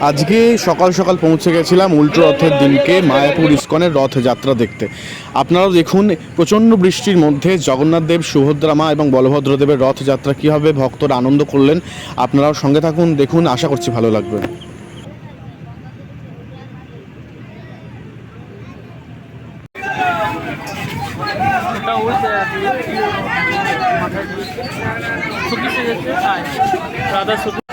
আজকে সকাল সকাল পৌঁছে গেছিলাম উল্টো রথের দিনকে মায়াপুর ইস্কনের রথযাত্রা দেখতে। আপনারাও দেখুন, প্রচণ্ড বৃষ্টির মধ্যে জগন্নাথ দেব, সুভদ্রা মা এবং বলভদ্রদেবের রথযাত্রা কীভাবে ভক্তরা আনন্দ করলেন, আপনারাও সঙ্গে থাকুন, দেখুন, আশা করছি ভালো লাগবে। ওটা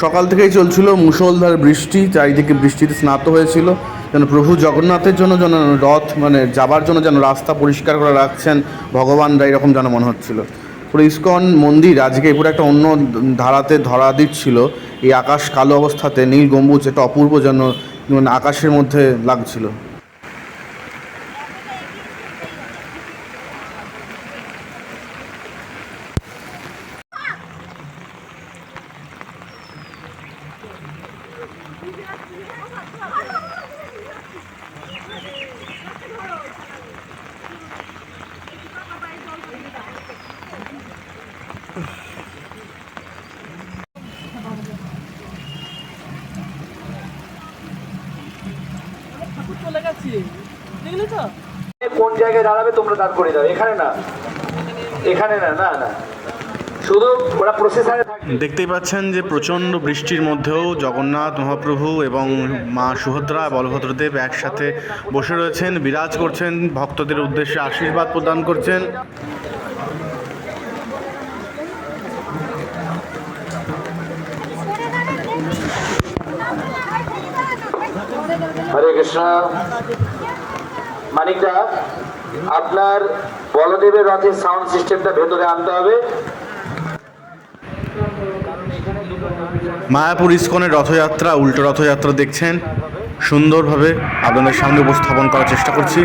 সকাল থেকেই চলছিল মুষলধার বৃষ্টি চারিদিকে বৃষ্টিতে স্নাত হয়েছিল। যেন প্রভু জগন্নাথের জন্য যেন রথ মানে যাবার জন্য যেন রাস্তা পরিষ্কার করে রাখছেন ভগবানরা এরকম যেন মনে হচ্ছিল। পুরো ইস্কন মন্দির আজকে পুরো একটা অন্য ধারাতে ধরা দিচ্ছিল। এই আকাশ কালো অবস্থাতে নীল গম্বুজ, এটা অপূর্ব যেন আকাশের মধ্যে লাগছিল। চলে গেছি। দেখলি তো? কোন জায়গায় দাঁড়াবে তোমরা দাঁড় করে দাও এখানে না। এখানে না না না। শুধু ওরা প্রসেসারে দেখতেই পাচ্ছেন যে প্রচণ্ড বৃষ্টির মধ্যেও জগন্নাথ মহাপ্রভু এবং মা সুভদ্রা বলভদ্রদেব একসাথে বসে রয়েছেন বিরাজ করছেন ভক্তদের উদ্দেশ্যে আশীর্বাদ প্রদান করছেন। কৃষ্ণ। মানিকদা, আপনার বলদেবের রথের সাউন্ড সিস্টেমটা ভেতরে আনতে হবে। মায়াপুর ইস্কনের রথযাত্রা, উল্টো রথযাত্রা দেখছেন। সুন্দরভাবে আপনাদের সামনে উপস্থাপন করার চেষ্টা করছি।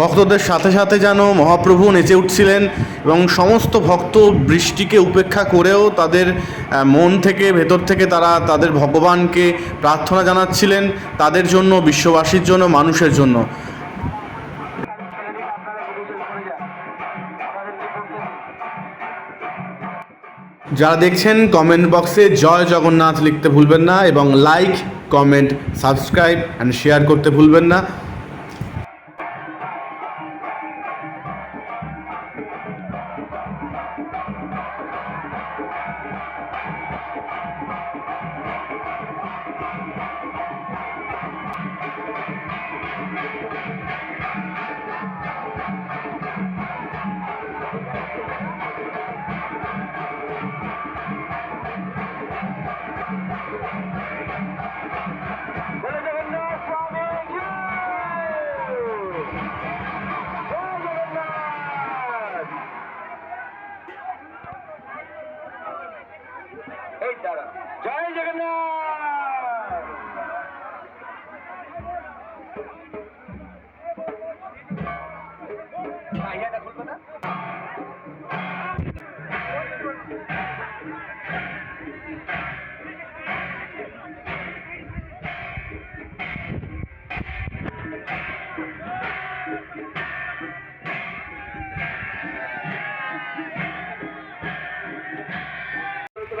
ভক্তদের সাথে সাথে যেন মহাপ্রভু নেচে উঠছিলেন এবং সমস্ত ভক্ত বৃষ্টিকে উপেক্ষা করেও তাদের মন থেকে, ভেতর থেকে তারা তাদের ভগবানকে প্রার্থনা জানাচ্ছিলেন তাদের জন্য, বিশ্ববাসীর জন্য, মানুষের জন্য। যারা দেখছেন কমেন্ট বক্সে জয় জগন্নাথ লিখতে ভুলবেন না এবং like comment subscribe and share করতে ভুলবেন না। We're going to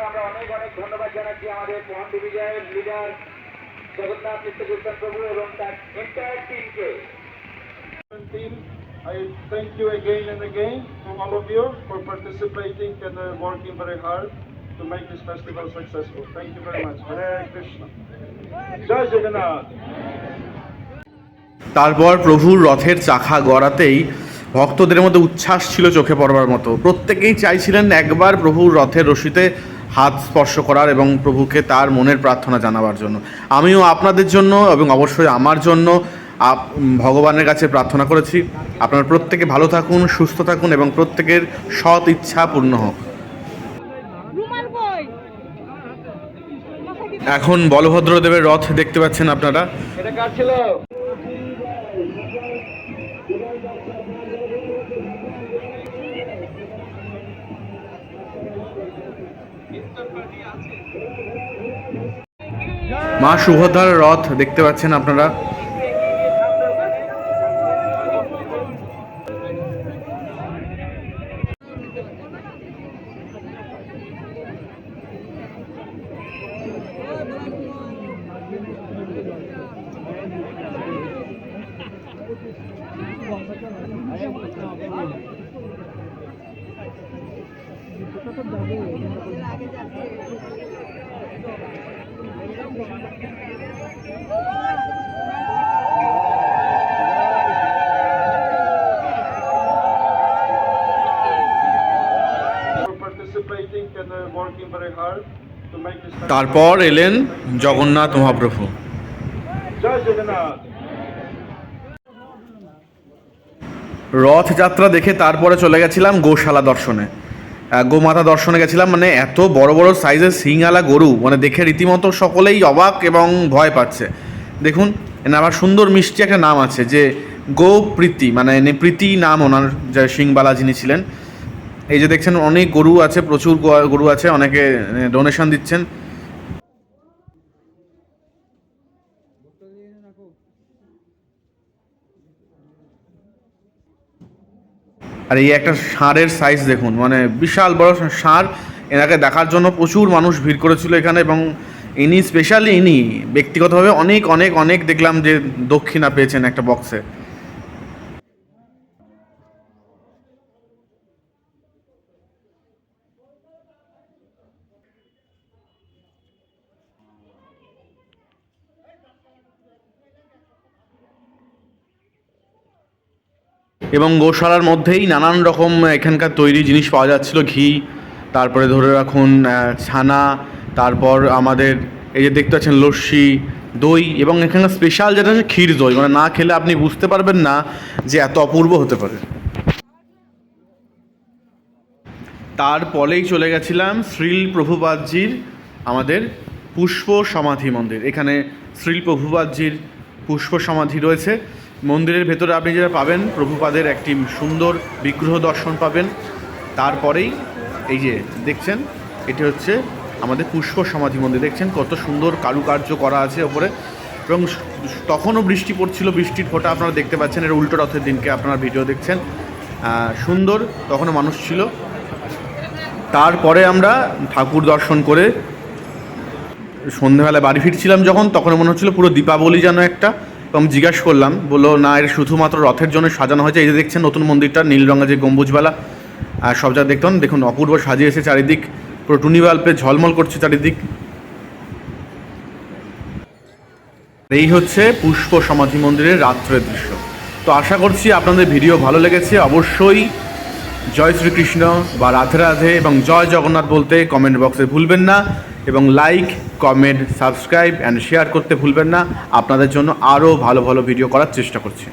আমরা অনেক অনেক ধন্যবাদ জানাচ্ছি আমাদের মোহন ডিভিজনের লিডার জগন্নাথ নিত্যকীর্তন প্রভু এবং তার এন্টায়ার টিমকে team. I thank you again and again from all of you for participating and uh, working very hard to make this festival successful. Thank you very much. Hare Krishna. Jai Jagannath. তারপর প্রভুর রথের চাখা গড়াতেই ভক্তদের মধ্যে উচ্ছ্বাস ছিল চোখে পড়বার মতো। প্রত্যেকেই চাইছিলেন একবার প্রভুর রথের রশিতে হাত স্পর্শ করার এবং প্রভুকে তার মনের প্রার্থনা জানাবার জন্য। আমিও আপনাদের জন্য এবং অবশ্যই আমার জন্য আপ- ভগবানের কাছে প্রার্থনা করেছি। আপনারা প্রত্যেকে ভালো থাকুন, সুস্থ থাকুন এবং প্রত্যেকের সৎ ইচ্ছা পূর্ণ হোক। এখন বলভদ্রদেবের রথ দেখতে পাচ্ছেন আপনারা। মা সুভদ্রার রথ দেখতে পাচ্ছেন আপনারা। তারপর এলেন জগন্নাথ মহাপ্রভু। রথযাত্রা দেখে তারপরে চলে গেছিলাম গোশালা দর্শনে। গোমাতা দর্শনে গেছিলাম মানে এত বড় বড় সাইজের সিংআলা গরু মানে দেখে রীতিমতো সকলেই অবাক এবং ভয় পাচ্ছে। দেখুন এনে আবার সুন্দর মিষ্টি একটা নাম আছে যে গোপ্রীতি মানে এনে প্রীতি নাম ওনার যে সিংবালা যিনি ছিলেন। এই যে দেখছেন, অনেক গরু আছে, প্রচুর গরু আছে, অনেকে ডোনেশন দিচ্ছেন। আর এই একটা ষাঁড়ের সাইজ দেখুন মানে বিশাল বড় ষাঁড় এনাকে দেখার জন্য প্রচুর মানুষ ভিড় করেছিল এখানে এবং ইনি স্পেশালি ইনি ব্যক্তিগতভাবে অনেক অনেক অনেক দেখলাম যে দক্ষিণা পেয়েছেন একটা বক্সে এবং গোশালার মধ্যেই নানান রকম এখানকার তৈরি জিনিস পাওয়া যাচ্ছিল, ঘি, তারপরে ধরে রাখুন ছানা, তারপর আমাদের এই যে দেখতে পাচ্ছেন লস্যি, দই এবং এখানে স্পেশাল যেটা হচ্ছে ক্ষীর দই। মানে না খেলে আপনি বুঝতে পারবেন না যে এত অপূর্ব হতে পারে। তারপরেই চলে গেছিলাম শ্রীল প্রভুপাদজির আমাদের পুষ্প সমাধি মন্দির। এখানে শ্রীল প্রভুপাদজির পুষ্প সমাধি রয়েছে। মন্দিরের ভেতরে আপনি যেটা পাবেন, প্রভুপাদের একটি সুন্দর বিগ্রহ দর্শন পাবেন। তারপরেই এই যে দেখছেন, এটি হচ্ছে আমাদের পুষ্প সমাধি মন্দির। দেখছেন কত সুন্দর কারুকার্য করা আছে ওপরে। এবং তখনও বৃষ্টি পড়ছিল, বৃষ্টির ফোঁটা আপনারা দেখতে পাচ্ছেন, এর উল্টো রথের দিনকে আপনারা ভিডিও দেখছেন। সুন্দর, তখনও মানুষ ছিল। তারপরে আমরা ঠাকুর দর্শন করে সন্ধেবেলা বাড়ি ফিরছিলাম যখন তখন মনে হচ্ছিল পুরো দীপাবলি যেন একটা। এবং জিজ্ঞাসা করলাম, বলল, না এর শুধুমাত্র রথের জন্য সাজানো হয়েছে। এই যে দেখছেন, নতুন মন্দিরটা, নীল রঙের যে গম্বুজবেলা, আর সব জায়গায় দেখতাম দেখুন, অপূর্ব সাজিয়েছে চারিদিক। পুরো টুনি বাল্পে ঝলমল করছে চারিদিক। এই হচ্ছে পুষ্প সমাধি মন্দিরের রাত্রের দৃশ্য। তো আশা করছি আপনাদের ভিডিও ভালো লেগেছে। অবশ্যই জয় শ্রীকৃষ্ণ বা রাধে রাধে এবং জয় জগন্নাথ বলতে কমেন্ট বক্সে ভুলবেন না। এবং like comment subscribe and share করতে ভুলবেন না। আপনাদের জন্য আরও ভালো ভালো ভিডিও করার চেষ্টা করছি।